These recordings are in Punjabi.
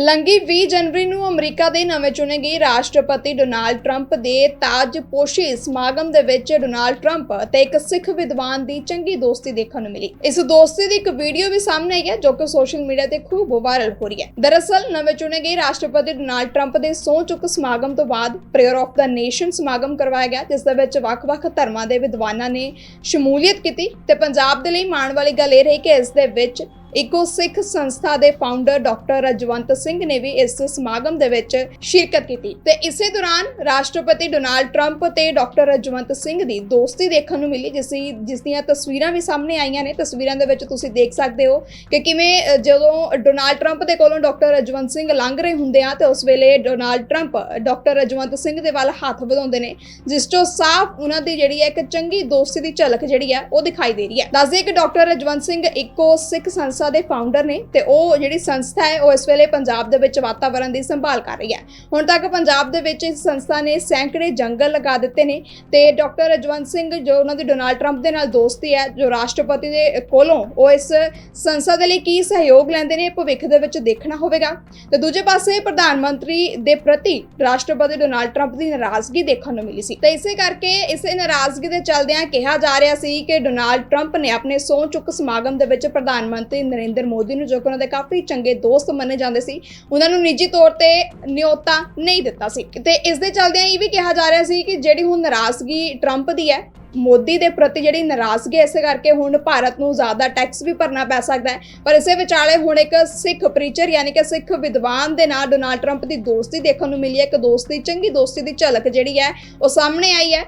ਲੰਗੀ 20 ਜਨਵਰੀ ਨੂੰ ਅਮਰੀਕਾ ਦੇ ਨਵੇਂ ਚੁਣੇ ਗਏ ਰਾਸ਼ਟਰਪਤੀ ਡੋਨਾਲਡ ਟਰੰਪ ਦੇ ਤਾਜਪੋਸ਼ੀ ਸਮਾਗਮ ਦੇ ਵਿੱਚ ਡੋਨਾਲਡ ਟਰੰਪ ਅਤੇ ਇੱਕ ਸਿੱਖ ਵਿਦਵਾਨ ਦੀ ਚੰਗੀ ਦੋਸਤੀ ਦੇਖਣ ਨੂੰ ਮਿਲੀ। ਇਸ ਦੋਸਤੀ ਦੀ ਇੱਕ ਵੀਡੀਓ ਵੀ ਸਾਹਮਣੇ ਆਈ ਹੈ, ਜੋ ਕਿ ਸੋਸ਼ਲ ਮੀਡੀਆ ਤੇ ਖੂਬ ਵਾਇਰਲ ਹੋ ਰਹੀ ਹੈ। ਦਰਅਸਲ, ਨਵੇਂ ਚੁਣੇ ਗਏ ਰਾਸ਼ਟਰਪਤੀ ਡੋਨਾਲਡ ਟਰੰਪ ਦੇ ਸਹੁੰ ਚੁੱਕ ਸਮਾਗਮ ਤੋਂ ਬਾਅਦ ਪ੍ਰੇਅਰ ਆਫ ਦਾ ਨੇਸ਼ਨ ਸਮਾਗਮ ਕਰਵਾਇਆ ਗਿਆ, ਜਿਸ ਦੇ ਵਿੱਚ ਵੱਖ-ਵੱਖ ਧਰਮਾਂ ਦੇ ਵਿਦਵਾਨਾਂ ਨੇ ਸ਼ਮੂਲੀਅਤ ਕੀਤੀ ਤੇ ਪੰਜਾਬ ਦੇ ਲਈ ਮਾਣ ਵਾਲੀ ਗੱਲ ਇਹ ਰਹੀ ਕਿ ਇਸ ਦੇ ਵਿੱਚ ਇਕੋ ਸਿੱਖ ਸੰਸਥਾ ਦੇ ਫਾਊਂਡਰ ਡਾਕਟਰ ਰਜਵੰਤ ਸਿੰਘ ਨੇ ਵੀ ਇਸ ਸਮਾਗਮ ਦੇ ਵਿੱਚ ਸ਼ਿਰਕਤ ਕੀਤੀ ਤੇ ਇਸੇ ਦੌਰਾਨ ਰਾਸ਼ਟਰਪਤੀ ਡੋਨਾਲਡ ਟਰੰਪ ਤੇ ਡਾਕਟਰ ਰਜਵੰਤ ਸਿੰਘ ਦੀ ਦੋਸਤੀ ਦੇਖਣ ਨੂੰ ਮਿਲੀ, ਜਿਸ ਜਿਸ ਦੀਆਂ ਤਸਵੀਰਾਂ ਵੀ ਸਾਹਮਣੇ ਆਈਆਂ ਨੇ। ਤਸਵੀਰਾਂ ਦੇ ਵਿੱਚ ਤੁਸੀਂ ਦੇਖ ਸਕਦੇ ਹੋ ਕਿ ਕਿਵੇਂ ਜਦੋਂ ਡੋਨਾਲਡ ਟਰੰਪ ਦੇ ਕੋਲੋਂ ਡਾਕਟਰ ਰਜਵੰਤ ਸਿੰਘ ਲੰਘ ਰਹੇ ਹੁੰਦੇ ਆ ਤੇ ਉਸ ਵੇਲੇ Donald Trump doctor Rajwant Singh ਦੇ ਵੱਲ ਹੱਥ ਵਧਾਉਂਦੇ ਨੇ, ਜਿਸ ਤੋਂ ਸਾਫ਼ ਉਹਨਾਂ ਦੀ ਜਿਹੜੀ ਹੈ ਇੱਕ ਚੰਗੀ ਦੋਸਤੀ ਦੀ ਝਲਕ ਜਿਹੜੀ ਹੈ ਉਹ ਦਿਖਾਈ ਦੇ ਰਹੀ ਹੈ। ਦੱਸਦੇ ਕਿ ਡਾਕਟਰ ਰਜਵੰਤ ਸਿੰਘ ਇੱਕੋ ਸਿੱਖ ਸੰਸਥਾ ਦੇ ਫਾਊਂਡਰ ਨੇ ਤੇ ਉਹ ਜਿਹੜੀ ਸੰਸਥਾ ਹੈ, ਉਹ ਇਸ ਵੇਲੇ ਪੰਜਾਬ ਦੇ ਵਿੱਚ ਵਾਤਾਵਰਣ ਦੀ ਸੰਭਾਲ ਕਰ ਰਹੀ ਹੈ। ਹੁਣ ਤੱਕ ਪੰਜਾਬ ਦੇ ਵਿੱਚ ਇਸ ਸੰਸਥਾ ਨੇ ਸੈਂਕੜੇ ਜੰਗਲ ਲਗਾ ਦਿੱਤੇ ਨੇ ਤੇ ਡਾਕਟਰ ਰਜਵੰਤ ਸਿੰਘ ਜੋ ਉਹਨਾਂ ਦੀ ਡੋਨਾਲਡ ਟਰੰਪ ਦੇ ਨਾਲ ਦੋਸਤੀ ਹੈ, ਜੋ ਰਾਸ਼ਟਰਪਤੀ ਦੇ ਕੋਲੋਂ ਉਹ ਇਸ ਸੰਸਥਾ ਦੇ ਲਈ ਕੀ ਸਹਿਯੋਗ ਲੈਂਦੇ ਨੇ, ਭਵਿੱਖ ਦੇ ਵਿੱਚ ਦੇਖਣਾ ਹੋਵੇਗਾ। ਤੇ ਦੂਜੇ ਪਾਸੇ ਪ੍ਰਧਾਨ ਮੰਤਰੀ ਦੇ ਪ੍ਰਤੀ ਰਾਸ਼ਟਰਪਤੀ ਡੋਨਾਲਡ ਟਰੰਪ ਦੀ ਨਾਰਾਜ਼ਗੀ ਦੇਖਣ ਨੂੰ ਮਿਲੀ ਸੀ। ਤੇ ਇਸੇ ਕਰਕੇ ਇਸੇ ਨਾਰਾਜ਼ਗੀ ਦੇ ਚੱਲਦਿਆਂ ਕਿਹਾ ਜਾ ਰਿਹਾ ਸੀ ਕਿ ਡੋਨਾਲਡ ਟਰੰਪ ਨੇ ਆਪਣੇ ਸਹੁੰ ਚੁੱਕ ਸਮਾਗਮ ਦੇ ਵਿੱਚ ਪ੍ਰਧਾਨ ਮੰਤਰੀ ਨਰਿੰਦਰ ਮੋਦੀ ਨੂੰ, ਜੋ ਕਿ ਉਹਨਾਂ ਦੇ ਕਾਫੀ ਚੰਗੇ ਦੋਸਤ ਮੰਨੇ ਜਾਂਦੇ ਸੀ, ਉਹਨਾਂ ਨੂੰ ਨਿੱਜੀ ਤੌਰ ਤੇ ਨਿਯੋਤਾ ਨਹੀਂ ਦਿੱਤਾ ਸੀ। ਤੇ ਇਸ ਦੇ ਚੱਲਦਿਆਂ ਇਹ ਵੀ ਕਿਹਾ ਜਾ ਰਿਹਾ ਸੀ ਕਿ ਜਿਹੜੀ ਹੁਣ ਨਾਰਾਜ਼ਗੀ ਟਰੰਪ ਦੀ ਹੈ ਮੋਦੀ ਦੇ ਪ੍ਰਤੀ ਜਿਹੜੀ ਨਾਰਾਜ਼ਗੀ ਹੈ, ਇਸੇ ਕਰਕੇ ਹੁਣ ਭਾਰਤ ਨੂੰ ਜ਼ਿਆਦਾ ਟੈਕਸ ਵੀ ਭਰਨਾ ਪੈ ਸਕਦਾ ਹੈ। ਪਰ ਇਸੇ ਵਿਚਾਲੇ ਹੁਣ ਇੱਕ ਸਿੱਖ ਪ੍ਰੀਚਰ ਯਾਨੀ ਕਿ ਸਿੱਖ ਵਿਦਵਾਨ ਦੇ ਨਾਲ ਡੋਨਾਲਡ ਟਰੰਪ ਦੀ ਦੋਸਤੀ ਦੇਖਣ ਨੂੰ ਮਿਲੀ ਹੈ। ਇੱਕ ਦੋਸਤੀ ਚੰਗੀ ਦੋਸਤੀ ਦੀ ਝਲਕ ਜਿਹੜੀ ਹੈ ਉਹ ਸਾਹਮਣੇ ਆਈ ਹੈ।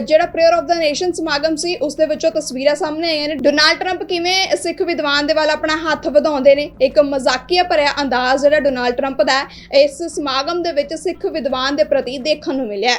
ਜਿਹੜਾ ਪ੍ਰੇਅਰ ਆਫ ਦਾ ਨੇਸ਼ਨ ਸਮਾਗਮ ਸੀ ਉਸ ਦੇ ਵਿੱਚੋਂ ਤਸਵੀਰਾਂ ਸਾਹਮਣੇ ਆਈਆਂ ਨੇ। ਡੋਨਾਲਡ ਟਰੰਪ ਕਿਵੇਂ ਸਿੱਖ ਵਿਦਵਾਨ ਦੇ ਵੱਲ ਆਪਣਾ ਹੱਥ ਵਧਾਉਂਦੇ ਨੇ ਇੱਕ ਮਜ਼ਾਕੀਆ ਭਰਿਆ ਅੰਦਾਜ਼ ਜਿਹੜਾ ਡੋਨਾਲਡ ਟਰੰਪ ਦਾ ਇਸ ਸਮਾਗਮ ਦੇ ਵਿੱਚ ਸਿੱਖ ਵਿਦਵਾਨ ਦੇ ਪ੍ਰਤੀ ਦੇਖਣ ਨੂੰ ਮਿਲਿਆ